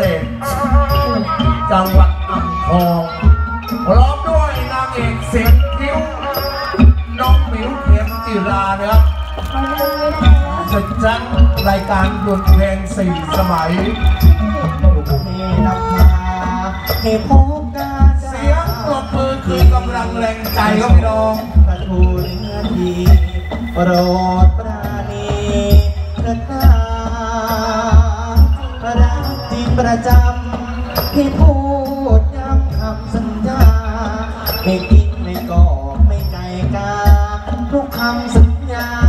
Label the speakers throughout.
Speaker 1: เศษจังหวัดอ่างทองพร้อมด้วยนางเอกเสียงคิ้วน้องหมิวเข็มจิรานะครับสุดจังรายการดนเพลงสี่สมัย
Speaker 2: ให้ำพาให้พบกัน
Speaker 1: เสียงปรบมือคือกำลังแรงใจครับพี่น้อง
Speaker 2: พระทูลทีโปรด ค่พูดย้ำคำสัญญา ไม่กินไม่กอกไม่ไก่กาทุกคำสัญญา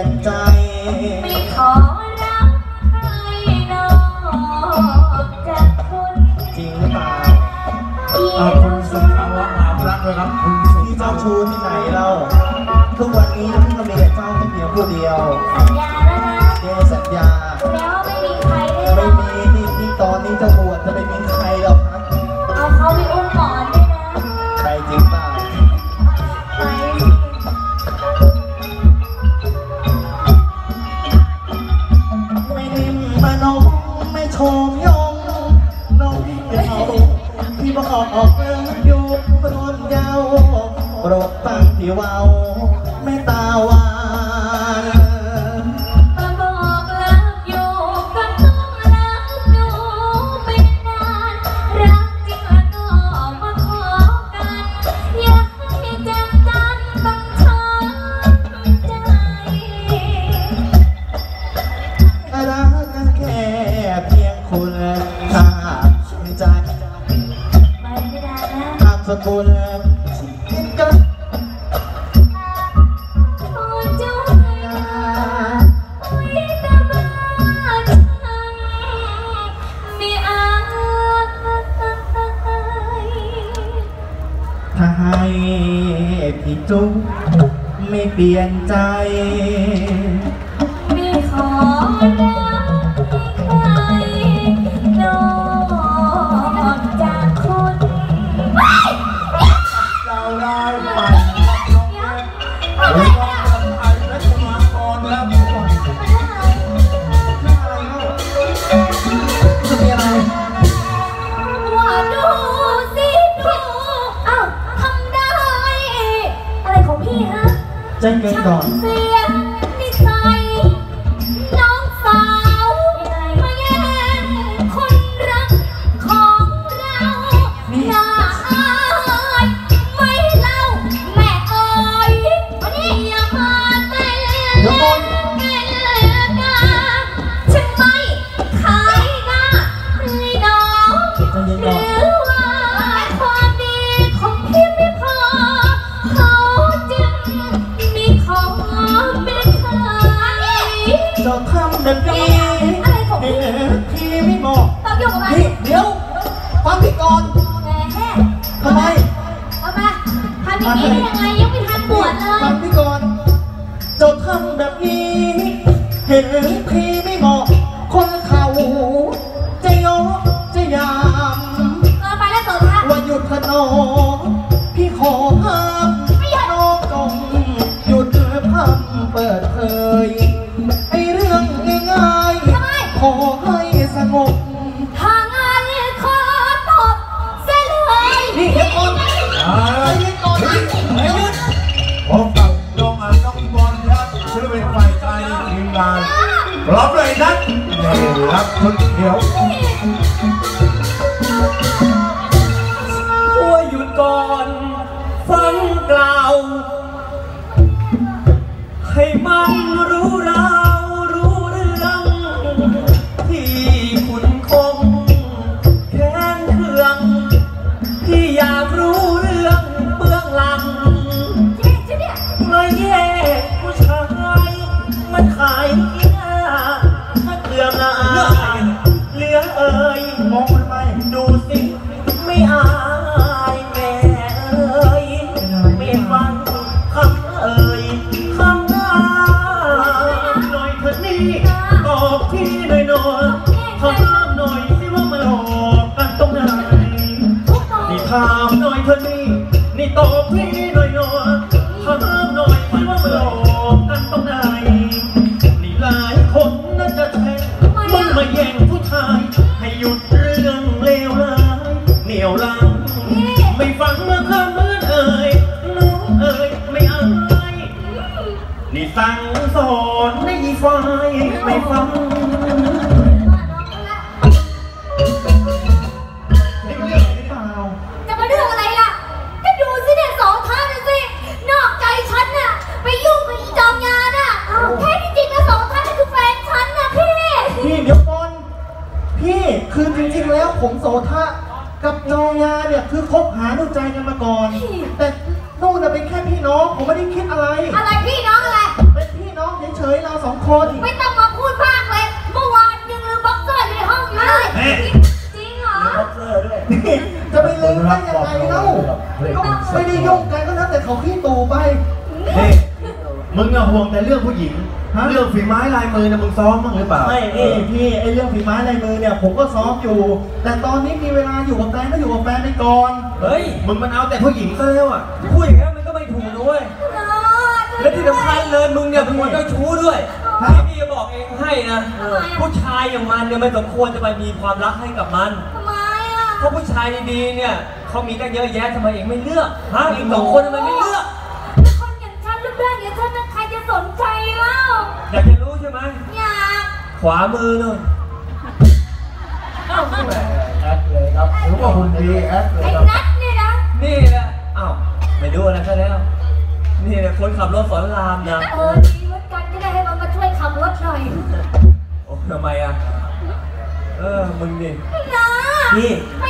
Speaker 3: จะ
Speaker 2: เปลี่ยนใจ
Speaker 3: ไม่ขอรักใครนอกจากคุณ
Speaker 2: จริงหรือเปล่า
Speaker 3: ที่
Speaker 1: ขอบคุณสุภาวะงามรักด้วยครับคุณสุ
Speaker 2: พี่
Speaker 1: ภา
Speaker 2: เจ้าวชูที่ไหนเราทุกวันนี้พี่ก็มีแต่เจ้าแค่เพียงผู้เดียว
Speaker 3: สัญญาแล้วนะ
Speaker 2: เดสัญญา
Speaker 3: แล้ว
Speaker 2: ที่
Speaker 3: เว้าไม่
Speaker 2: ตาหวาน
Speaker 3: มาบอกรักอยู่ก็ต้องรักอยู่ไปนานรักจริงแล้วก็มาขอกัน อยากให้เจ็บกันต้องช้ำใจ
Speaker 2: รักกันแค่เพียงคุณถ้าไม่ใจ
Speaker 3: ไปไม่ได้นะ
Speaker 2: ตามสกุลชีวิตก็
Speaker 3: โเป
Speaker 2: ลี่ยนใจะใจ อ
Speaker 3: ย่างนี้ได้
Speaker 2: ยั
Speaker 3: งไงยั
Speaker 2: งไม่
Speaker 3: ทันบวชเล
Speaker 2: ฟั
Speaker 3: ย
Speaker 2: งพี่ก่อน เจ้าทำแบบนี้ เห็นพี่ไม่เหมาะคนเขาจะยกจะยาม
Speaker 3: เออไปแล้วตัวท่า
Speaker 2: ว่าหยุดขนองพี่ขอห้ามน้องจงหยุดพักำเปิดเผยไอ้เรื่องง่าย
Speaker 3: ทำไม
Speaker 2: ๆขอให้สงบ
Speaker 3: ทางงานขอตบเสียเลย
Speaker 2: นี่เดี๋ยวก่อน
Speaker 1: อ่า
Speaker 2: ใจเย็น ก่อนนะเดี๋ยวหยุด
Speaker 1: ผมกับน้องอันน้องบอลครับชื่อเป็นฝ่ายชายในทีมงานพร้อมเลยนัดนี่รับชุดเขียว
Speaker 4: น่อยเถอะนี่ตอบพี่หน่อยหน่อยถามหน่อยสิว่ามันหลอกกันตรงไหน
Speaker 3: ทุกตอน
Speaker 4: นี่ถามหน่อยเถอะนี่นี่ตอบพี่หน่อยหน่อยถามหน่อยสิว่ามันหลอกกันตรงไหนนี่หลายคนน่าจะแทงมึงมาแย่งผู้ชายให้หยุดเรื่องเลวร้ายเหนียวลังไม่ฟังเมื่อคำมือนเอ่ยน้องเอ่ยไม่อายนี่สั่งสอนในฝ่ายไม่ ฟัง
Speaker 2: นี่เรื่องหรือเปล่า
Speaker 3: จะมาเรื่องอะไรล่ะ ก็ดูสิเนี่ยสองท่านน่ะสิ นอกใจฉันน่ะ ไปยุ่งกับอีจอมยาน่ะแท้ที่จริงแล้วสองท่านนั่นคือแฟนฉันน่ะพี่
Speaker 2: พี่เดี๋ยวก่อน พี่คือจริงๆแล้วผมโสทะกับจอยาเนี่ยคือคบหาดูใจกันมาก่อน แต่นู่นน่ะเป็นแค่พี่น้องผมไม่ได้คิดอะไร
Speaker 3: อะไรพี่น้องอะไร
Speaker 2: เป็นพี่น้องเฉยๆเราสองคน
Speaker 3: ไม่ต้อง เล่าก็
Speaker 2: ไม่ได้ยุ่งกันก็แล้วแต่เขาขี้ตูไป
Speaker 4: นี่มึงอะห่วงแต่เรื่องผู้หญิง
Speaker 2: ฮะ
Speaker 4: เรื่องฝีไม้ลายมือนะมึงซ้อมบ้างหรือเปล่า
Speaker 2: ไม่พี่พี่ไอเรื่องฝีไม้ลายมือเนี่ยผมก็ซ้อมอยู่ แต่ตอนนี้มีเวลาอยู่กับแฟนก็อยู่กับแฟนไปก่อน
Speaker 4: เฮ้ย มึงมันเอาแต่ผู้หญิงซะแล้วอะพูดอย่างนั้นมันก็ไม่ถูกนะเว้ยและที่สำคัญเลยมึงเนี่ยเป็นคนเจ้าชู้ด้วย
Speaker 2: ฮะ
Speaker 4: พี่จะบอกเองให้นะ ผู้ชายอย่างมันเนี่ยไม่สมควรจะไปมีความรักให้กับมัน
Speaker 3: ทำไมอะ
Speaker 4: เพราะผู้ชายดีๆเนี่ยเขามีกันเยอะแยะทำไมเองไม่เลือกฮะอีกสองคนทำไมไม่เลือก
Speaker 3: แต่คนอย่างฉันรูปร่างอย่างฉันนั้นใครจะสนใจเล่า
Speaker 4: อยากจะรู้ใช่ไหม
Speaker 3: อยาก
Speaker 4: ขวามือนู่น
Speaker 3: เอ้า
Speaker 1: แอดเลยครับรู้ว่าคุณดีแอดเลย
Speaker 3: ไอ้
Speaker 1: ครับ
Speaker 3: นัทเนี่ยนะ
Speaker 4: นี่แหละอ้าวไม่รู้อะไรซะแล้ว นี่แหละคนขับรถสอนรามนะ
Speaker 3: เออดีเหมือนกันจะได้ให้มันมาช่วยขับรถหน่อย
Speaker 4: โอ้ทำไมอะเออมึงดิ
Speaker 3: นะ
Speaker 4: พี่
Speaker 3: ไม่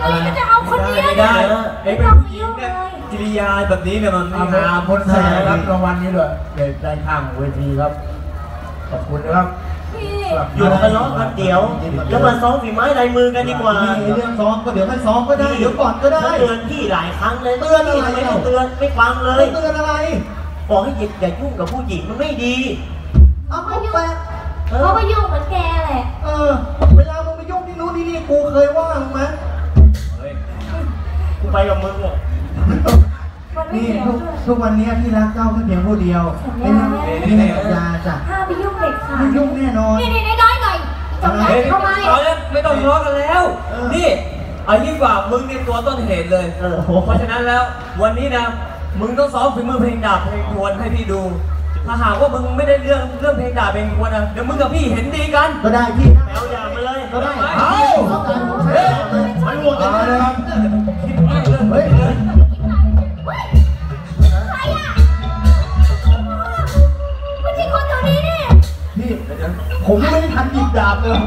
Speaker 3: เอาอย่างนี้ก็จะเอาคนเดียว
Speaker 4: ไม่ได้นะเอ็งเป็นผู้หญิงเนี่ยกิริยาแบบนี้เนี่ยมันไม่
Speaker 1: เอาไป
Speaker 4: งาม
Speaker 1: คนไทยรับรางวัลนี้ด้วยเด็กได้ข้างเวทีครับ ขอบคุณนะครับ
Speaker 3: พี่
Speaker 5: อยู่ทะเลาะกันเดี๋ยวแล้วมาซ้อมฝีไม้ลายมือกันดีกว่า
Speaker 2: มีเรื่องซ้อมก็เดี๋ยวให้ซ้อมก็ได้เดี๋ยวก่อนก็ได้
Speaker 5: ฉันเตือนพี่หลายครั้งเลย
Speaker 2: เตือนอะไร
Speaker 5: ทำไม
Speaker 2: เล่า
Speaker 5: ไม่เตือนไม่ฟังเลย
Speaker 2: เตือนอะไร
Speaker 5: บอกให้หยิบอย่ายุ่งกับผู้หญิงมันไม่ดี
Speaker 2: เอาไปแฟน
Speaker 3: เขาก็ยุ่งเหมือนแกแหละ
Speaker 2: ไปกั
Speaker 5: บมึงอะ
Speaker 3: มันไม่
Speaker 2: นี่
Speaker 3: เกี่ยว
Speaker 2: ทุก
Speaker 3: ด้วย
Speaker 2: ทุกวันนี้พี่รักเจ้าแค่เพียงผู้เดียว
Speaker 3: สัญญา
Speaker 2: นี่ให้สัญญาจ้ะ
Speaker 3: ห้ามไปยุ่งเด็ดขาด
Speaker 2: ไม่ยุ่งแน่นอน
Speaker 3: นี่นี่น้อยหน่อยจงใจ
Speaker 4: เฮ้ย
Speaker 3: เข้ามา
Speaker 4: เอาแล้วไม่ต้องทะเลาะกันแล้ว
Speaker 2: เออ
Speaker 4: นี่เอายิ่งกว่ามึงเนี่ยตัวต้นเหตุเลย
Speaker 5: เออ
Speaker 4: เพราะฉะนั้นแล้ววันนี้นะ มึงต้องซ้อมฝีมือเพลงดาบเพลงทวนให้พี่ดู ถ้าหากว่ามึงไม่ได้เรื่องเรื่องเพลงดาบเพลงทวนนะเดี๋ยวมึงกับพี่เห็นดีกัน
Speaker 2: ก็ได้พี่นะ
Speaker 5: แมวอย่างมาเลย
Speaker 2: ก็ได้
Speaker 4: เอา
Speaker 2: เฮ้ยมันรวมกัน
Speaker 1: เอาเลยครับ
Speaker 4: คิดมาก เฮ้
Speaker 2: ย
Speaker 3: ใครอะไม่ใช่คนแถวนี้นี่
Speaker 2: พี่ผมยังไม่ได้ทันหยิบดาบเลย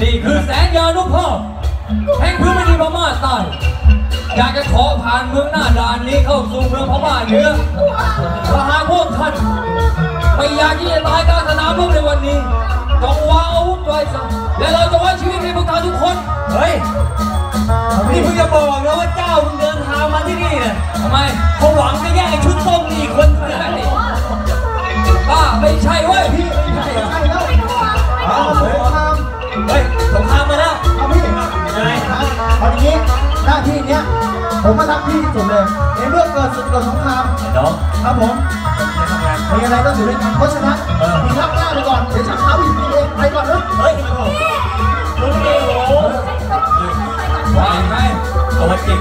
Speaker 6: นี่คือแสนยานุภาพแห่งพื้นแผ่นดินพม่าใต้อยากจะขอผ่านเมืองหน้าด่านนี้เข้าสู่เมืองพม่าเหนือถ้าหากพวกท่านไม่อยากที่จะตายกลางสนามรบในวันนี้ จงวางอาวุธไว้ซะและเราจะไว้ชีวิตให้พวกท่านทุกคน
Speaker 4: เฮ้ย นี่มึงจะบอกนะว่าเจ้ามึงเดินทางมาที่นี่เนี่ย
Speaker 6: ทำไม
Speaker 4: เขาหวังจะแย่งไอ้ชุดส้มนี่อีกคนเดียวนี่
Speaker 6: ป้าไม่ใช่เว้ยพี่ไม่ใช่
Speaker 2: ใช่แล้ว
Speaker 3: ไม่ต้องห่วงไม่
Speaker 2: เอา
Speaker 3: ต้องห่วง
Speaker 2: สงคราม
Speaker 4: เฮ้ยสงครามมาแล้ว
Speaker 2: เอาพี่อะไรเอาอย่างนี้หน้าที่เนี้ยผมมารักพี่ที่สุดเลยในเมื่อเกิดศึกเกิดสงคราม
Speaker 4: น้อง
Speaker 2: ครับผม
Speaker 4: จะทำงาน
Speaker 2: มีอะไรต้องถือด้วยกันเพราะฉะนั้นมีงรับหน้าไปก่อน
Speaker 1: เดี๋
Speaker 2: ยวฉันเท้า
Speaker 1: อีกทีเอ
Speaker 2: งไปก่อนเถอะ
Speaker 5: เฮ้ย
Speaker 3: โอ้โห
Speaker 2: ว้ไปเอาวัเก่